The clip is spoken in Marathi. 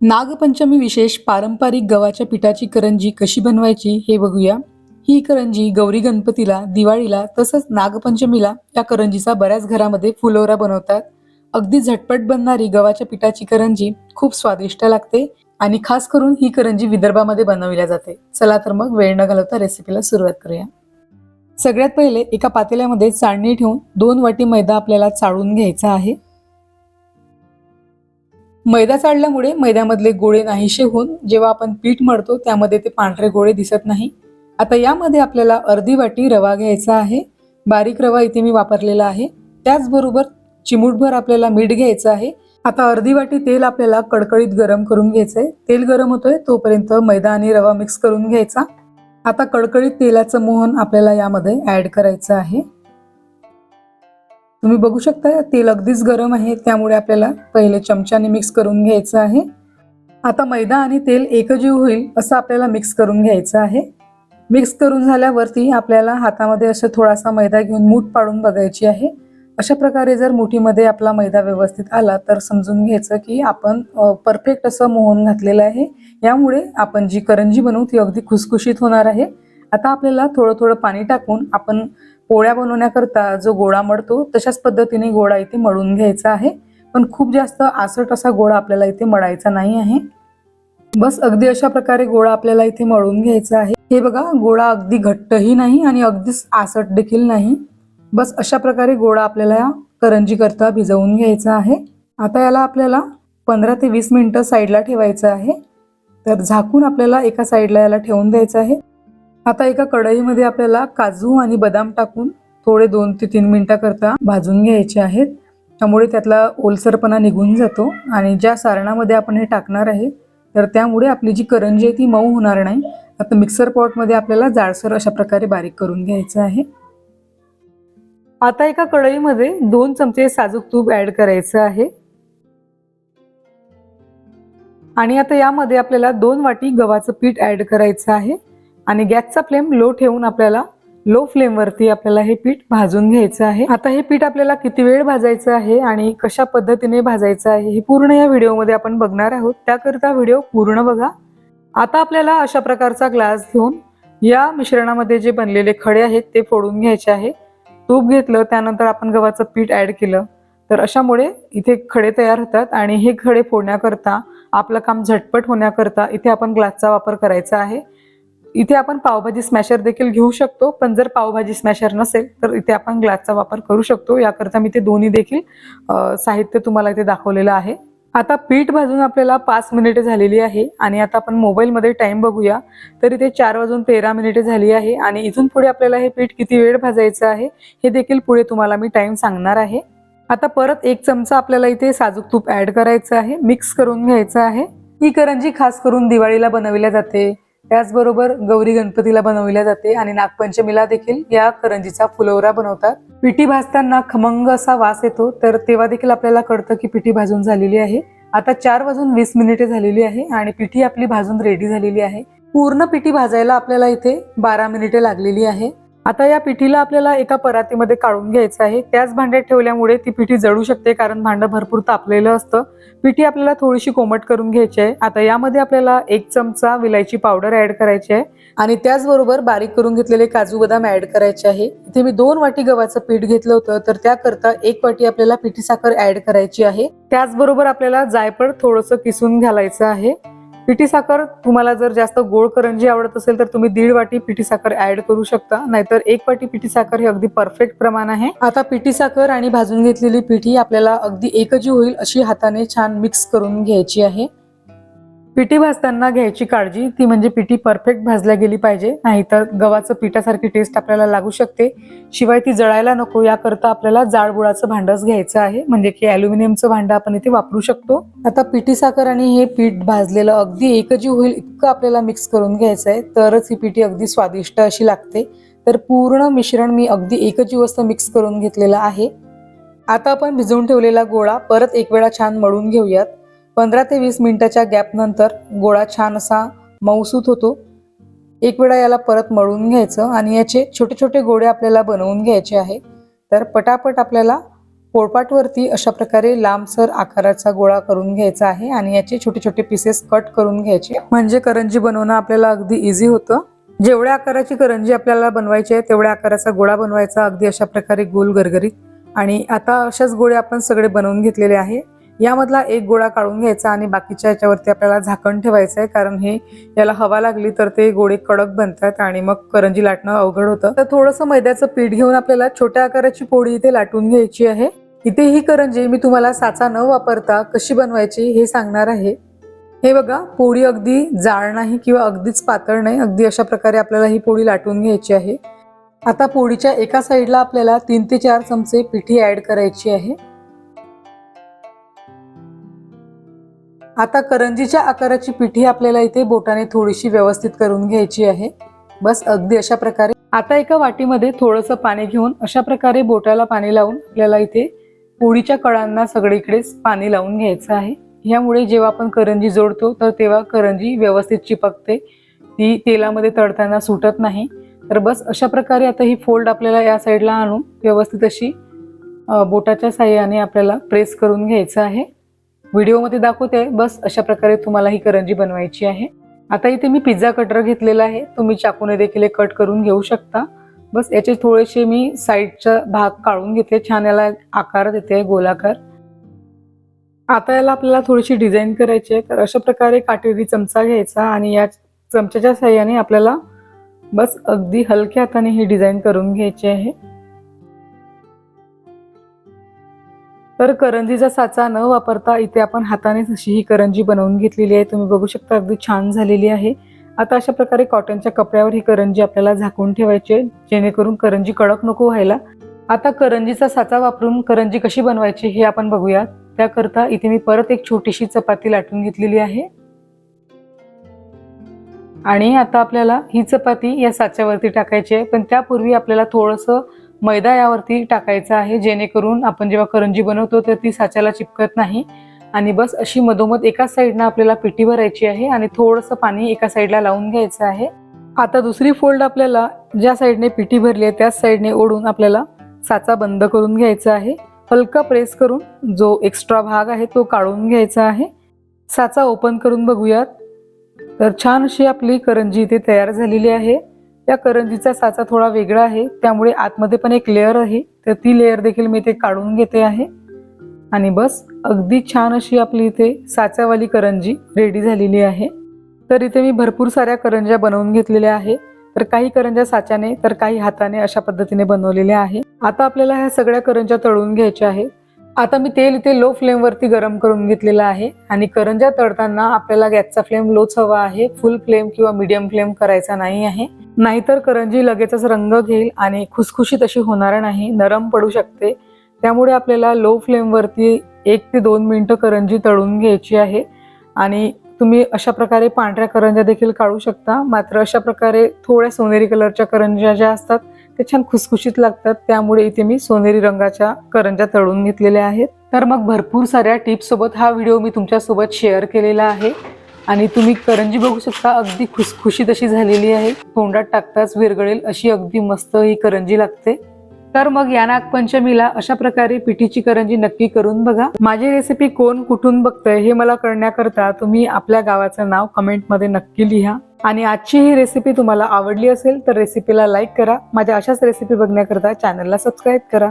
नागपंचमी विशेष पारंपरिक गव्हाच्या पिठाची करंजी कशी बनवायची हे बघूया. ही करंजी गौरी गणपतीला दिवाळीला तसंच नागपंचमीला या करंजीचा बऱ्याच घरामध्ये फुलोरा बनवतात. अगदी झटपट बनणारी गव्हाच्या पिठाची करंजी खूप स्वादिष्ट लागते आणि खास करून ही करंजी विदर्भामध्ये बनवल्या जाते. चला तर मग वेळ न घालवता रेसिपीला सुरुवात करूया. सगळ्यात पहिले एका पातेल्यामध्ये चाळणी ठेवून दोन वाटी मैदा आपल्याला चाळून घ्यायचा आहे. मैदा चाळल्यामुळे मैद्यामधले गोळे नाहीसे होऊन जेव्हा आपण पीठ मळतो त्यामध्ये ते पांढरे गोळे दिसत नाही. आता यामध्ये आपल्याला अर्धी वाटी रवा घ्यायचा आहे. बारीक रवा इथे मी वापरलेला आहे. त्याचबरोबर चिमूटभर आपल्याला मीठ घ्यायचं आहे. आता अर्धी वाटी तेल आपल्याला कडकडीत गरम करून घ्यायचं आहे तेल गरम होतोय तोपर्यंत मैदा आणि रवा मिक्स करून घ्यायचा. आता कडकडीत तेलाचं मोहन आपल्याला यामध्ये ॲड करायचं आहे. तुम्ही बघू शकता तेल अगदीच गरम आहे त्यामुळे आपल्याला पहिले चमच्याने मिक्स करून घ्यायचं आहे. आता मैदा आणि तेल एकजीव होईल असं आपल्याला मिक्स करून घ्यायचं आहे. मिक्स करून झाल्यावरती आपल्याला हातामध्ये असं थोडासा मैदा घेऊन मूठ पाडून बघायची आहे. अशा प्रकारे जर मुठीमध्ये आपला मैदा व्यवस्थित आला तर समजून घ्यायचं की आपण परफेक्ट असं मोहन घातलेलं आहे. यामुळे आपण जी करंजी बनवू ती अगदी खुसखुशीत होणार आहे. आता आपल्याला थोडं थोडं पाणी टाकून आपण पोळ्या बनवण्याकरता जो गोळा मळतो तशाच पद्धतीने गोळा इथे मळून घ्यायचा आहे. पण खूप जास्त आसट असा गोळा आपल्याला इथे मळायचा नाही आहे. बस अगदी अशा प्रकारे गोळा आपल्याला इथे मळून घ्यायचा आहे. हे बघा गोळा अगदी घट्टही नाही आणि अगदीच आसट देखील नाही. बस अशा प्रकारे गोळा आपल्याला करंजी करता भिजवून घ्यायचा आहे. आता याला आपल्याला पंधरा ते वीस मिनिटं साईडला ठेवायचं आहे. तर झाकून आपल्याला एका साईडला याला ठेवून द्यायचं आहे. आता एका कढईमध्ये आपल्याला काजू आणि बदाम टाकून थोडे दोन ते तीन मिनिटाकरता भाजून घ्यायचे आहेत. त्यामुळे त्यातला ओलसरपणा निघून जातो आणि ज्या सारणामध्ये आपण हे टाकणार आहे तर त्यामुळे आपली जी करंजी आहे ती मऊ होणार नाही. आता मिक्सर पॉटमध्ये आपल्याला जाडसर अशा प्रकारे बारीक करून घ्यायचं आहे. आता एका कढईमध्ये दोन चमचे साजूक तूप ॲड करायचं आहे. आणि आता यामध्ये आपल्याला दोन वाटी गव्हाचं पीठ ॲड करायचं आहे. आणि गॅसचा फ्लेम लो ठेवून आपल्याला लो फ्लेमवरती आपल्याला हे पीठ भाजून घ्यायचं आहे. आता हे पीठ आपल्याला किती वेळ भाजायचं आहे आणि कशा पद्धतीने भाजायचं आहे हे पूर्ण या व्हिडिओमध्ये आपण बघणार आहोत. त्याकरिता व्हिडिओ पूर्ण बघा. आता आपल्याला अशा प्रकारचा ग्लास घेऊन या मिश्रणामध्ये जे बनलेले खडे आहेत ते फोडून घ्यायचे आहे. तूप घेतलं त्यानंतर आपण गव्हाचं पीठ ऍड केलं. तर अशामुळे इथे खडे तयार होतात आणि हे खडे फोडण्याकरता आपलं काम झटपट होण्याकरता इथे आपण ग्लासचा वापर करायचा आहे. इथे आपण पावभाजी स्मॅशर देखील घेऊ शकतो पण जर पावभाजी स्मॅशर नसेल तर इथे आपण ग्लासचा वापर करू शकतो. याकरता मी ते दोन्ही देखील साहित्य तुम्हाला इथे दाखवलेलं आहे. आता पीठ भाजून आपल्याला पाच मिनिटे झालेली आहे आणि आता आपण मोबाईलमध्ये टाईम बघूया. तर इथे चार वाजून तेरा मिनिटे झाली आहे आणि इथून पुढे आपल्याला हे पीठ किती वेळ भाजायचं आहे हे देखील पुढे तुम्हाला मी टाईम सांगणार आहे. आता परत एक चमचा आपल्याला इथे साजूक तूप ॲड करायचं आहे मिक्स करून घ्यायचं आहे. ही करंजी खास करून दिवाळीला बनविल्या जाते. त्याचबरोबर गौरी गणपतीला बनवल्या जाते आणि नागपंचमीला देखील या करंजीचा फुलवरा बनवतात. पिठी भाजताना खमंग असा वास येतो तर तेव्हा देखील आपल्याला कळतं की पिठी भाजून झालेली आहे. आता चार वाजून वीस मिनिटे झालेली आहे आणि पिठी आपली भाजून रेडी झालेली आहे. पूर्ण पिठी भाजायला आपल्याला इथे बारा मिनिटे लागलेली आहे. आता या पिठीला आपल्याला एका परातीमध्ये काढून घ्यायचं आहे. त्याच भांड्यात ठेवल्यामुळे ती पिठी जळू शकते कारण भांडं भरपूर तापलेलं असतं. पिठी आपल्याला थोडीशी कोमट करून घ्यायची आहे. आता यामध्ये आपल्याला एक चमचा विलायची पावडर ऍड करायची आहे. आणि त्याचबरोबर बारीक करून घेतलेले काजू बदाम ऍड करायचे आहे. इथे मी दोन वाटी गव्हाचं पीठ घेतलं होतं तर त्याकरता एक वाटी आपल्याला पिठी साखर ऍड करायची आहे. त्याचबरोबर आपल्याला जायफळ थोडंसं किसून घालायचं आहे. पिठी साखर तुम्हाला जर जास्त गोड करंजी आवडत असेल तर तुम्ही दीड वाटी पिठी साखर ऍड करू शकता. नाहीतर एक वाटी पिठी साखर हे अगदी परफेक्ट प्रमाण आहे. आता पिठी साखर आणि भाजून घेतलेली पिठी आपल्याला अगदी एकजी होईल अशी हाताने छान मिक्स करून घ्यायची आहे. पिठी भाजताना घ्यायची काळजी. ती म्हणजे पिठी परफेक्ट भाजल्या गेली पाहिजे. नाहीतर गव्हाचं पिठासारखी टेस्ट आपल्याला लागू शकते. शिवाय ती जळायला नको. याकरता आपल्याला जाड भांडंच भांडच घ्यायचं आहे. म्हणजे की ॲल्युमिनियमचं भांडं आपण इथे वापरू शकतो. आता पिठी साखर आणि हे पीठ भाजलेलं अगदी एकजीव होईल इतकं आपल्याला मिक्स करून घ्यायचं आहे. तरच ही पिठी अगदी स्वादिष्ट अशी लागते. तर पूर्ण मिश्रण मी अगदी एकजीव असं मिक्स करून घेतलेलं आहे. आता आपण भिजवून ठेवलेला गोळा परत एक वेळा छान मळून घेऊयात. पंधरा ते वीस मिनिटाच्या गॅपनंतर गोळा छान असा मऊसूत होतो. एक वेळा याला परत मळून घ्यायचं आणि याचे छोटे छोटे गोळे आपल्याला बनवून घ्यायचे आहे. तर पटापट आपल्याला पोळपाटवरती अशा प्रकारे लांबसर आकाराचा गोळा करून घ्यायचा आहे आणि याचे छोटे छोटे पीसेस कट करून घ्यायचे. म्हणजे करंजी बनवणं आपल्याला अगदी इझी होतं. जेवढ्या आकाराची करंजी आपल्याला बनवायची आहे तेवढ्या आकाराचा गोळा बनवायचा अगदी अशा प्रकारे गोल गरगरीत आणि आता अशाच गोळे आपण सगळे बनवून घेतलेले आहे. यामधला एक गोळा काढून घ्यायचा आणि बाकीच्या याच्यावरती आपल्याला झाकण ठेवायचं आहे कारण हे याला हवा लागली तर ते गोळे कडक बनतात आणि मग करंजी लाटणं अवघड होतं. तर थोडंसं मैद्याचं पीठ घेऊन आपल्याला छोट्या आकाराची पोळी इथे लाटून घ्यायची आहे. इथे ही करंजी मी तुम्हाला साचा न वापरता कशी बनवायची हे सांगणार आहे. हे बघा पोळी अगदी जाळ नाही किंवा अगदीच पातळ नाही अगदी अशा प्रकारे आपल्याला ही पोळी लाटून घ्यायची आहे. आता पोळीच्या एका साईडला आपल्याला तीन ते चार चमचे पिठी ऍड करायची आहे. आता करंजीच्या आकाराची पिठी आपल्याला इथे बोटाने थोडीशी व्यवस्थित करून घ्यायची आहे. बस अगदी अशा प्रकारे. आता एका वाटीमध्ये थोडंसं पाणी घेऊन अशा प्रकारे बोटाला पाणी लावून आपल्याला इथे पोळीच्या कळांना सगळीकडेच पाणी लावून घ्यायचं आहे. यामुळे जेव्हा आपण करंजी जोडतो तर तेव्हा करंजी व्यवस्थित चिपकते. ती तेलामध्ये तळताना सुटत नाही. तर बस अशा प्रकारे आता ही फोल्ड आपल्याला या साईडला आणून व्यवस्थित अशी बोटाच्या साह्याने आपल्याला प्रेस करून घ्यायचं आहे. व्हिडिओमध्ये दाखवते. बस अशा प्रकारे तुम्हाला ही करंजी बनवायची आहे. आता इथे मी पिझ्झा कटर घेतलेला आहे. तुम्ही चाकूने देखील हे कट करून घेऊ शकता. बस याचे थोडेसे मी साईडचा भाग काढून घेते. छान याला आकार देते गोलाकार. आता याला आपल्याला थोडीशी डिझाईन करायची आहे. तर अशा प्रकारे काटेरी चमचा घ्यायचा आणि या चमच्याच्या साह्याने आपल्याला बस अगदी हलक्या हाताने ही डिझाईन करून घ्यायची आहे. तर करंजीचा साचा न वापरता इथे आपण हातानेच अशी ही करंजी बनवून घेतलेली आहे तुम्ही बघू शकता अगदी छान झालेली आहे. आता अशा प्रकारे कॉटनच्या कपड्यावर ही करंजी आपल्याला झाकून ठेवायची आहे जेणेकरून करंजी कडक नको व्हायला. आता करंजीचा साचा वापरून करंजी कशी बनवायची हे आपण बघूयात. त्याकरता इथे मी परत एक छोटीशी चपाती लाटून घेतलेली आहे. आणि आता आपल्याला ही चपाती या साच्यावरती टाकायची आहे पण त्यापूर्वी आपल्याला थोडंसं मैदा यावरती टाकायचा आहे जेणेकरून आपण जेव्हा करंजी बनवतो तर ती साच्याला चिपकत नाही. आणि बस अशी मधोमध एका साईडनं आपल्याला पिठी भरायची आहे आणि थोडंसं पाणी एका साईडला लावून घ्यायचं आहे. आता दुसरी फोल्ड आपल्याला ज्या साईडने पिठी भरली आहे त्याच साईडने ओढून आपल्याला साचा बंद करून घ्यायचा आहे. हलका प्रेस करून जो एक्स्ट्रा भाग आहे तो काढून घ्यायचा आहे. साचा ओपन करून बघूयात. तर छान अशी आपली करंजी इथे तयार झालेली आहे. या करंजीचा साचा थोडा वेगळा आहे. त्यामुळे आतमध्ये पण एक लेअर आहे. तर ती लेअर देखील मी इथे काढून घेते आहे. आणि बस अगदी छान अशी आपली इथे साच्यावाली करंजी रेडी झालेली आहे. तर इथे मी भरपूर साऱ्या करंज्या बनवून घेतलेल्या आहे. तर काही करंज्या साच्याने तर काही हाताने अशा पद्धतीने बनवलेल्या आहे. आता आपल्याला ह्या सगळ्या करंज्या तळून घ्यायच्या आहेत. आता मी तेल इथे लो फ्लेमवरती गरम करून घेतलेलं आहे. आणि करंज्या तळताना आपल्याला गॅसचा फ्लेम लोच हवा आहे. फुल फ्लेम किंवा मीडियम फ्लेम करायचा नाही आहे. नाहीतर करंजी लगेचच रंग घेईल आणि खुसखुशीत अशी होणार नाही. नरम पडू शकते. त्यामुळे आपल्याला लो फ्लेमवरती एक ते दोन मिनटं करंजी तळून घ्यायची आहे. आणि तुम्ही अशा प्रकारे पांढऱ्या करंज्या देखील काढू शकता. मात्र अशा प्रकारे थोड्या सोनेरी कलरच्या करंज्या ज्या असतात ते छान खुसखुशीत लागतात त्यामुळे इथे मी सोनेरी रंगाच्या करंज्या तळून घेतलेल्या आहेत. तर मग भरपूर साऱ्या टिप्ससोबत हा व्हिडिओ मी तुमच्यासोबत शेअर केलेला आहे. आणि तुम्ही करंजी बघू शकता अगदी खुसखुशीत अशी झालेली आहे. तोंडात टाकताच विरगळेल अशी अगदी मस्त ही करंजी लागते. तर मग या नागपंचमीला अशा प्रकारे पिठीची करंजी नक्की करून बघा. माझी रेसिपी कोण कुठून बघतंय हे मला कळण्याकरता तुम्ही आपल्या गावाचं नाव कमेंटमध्ये नक्की लिहा. आणि आजची ही रेसिपी तुम्हाला आवडली असेल तर रेसिपीला लाईक करा. माझ्या अशाच रेसिपी बघण्याकरता चॅनलला सबस्क्राईब करा.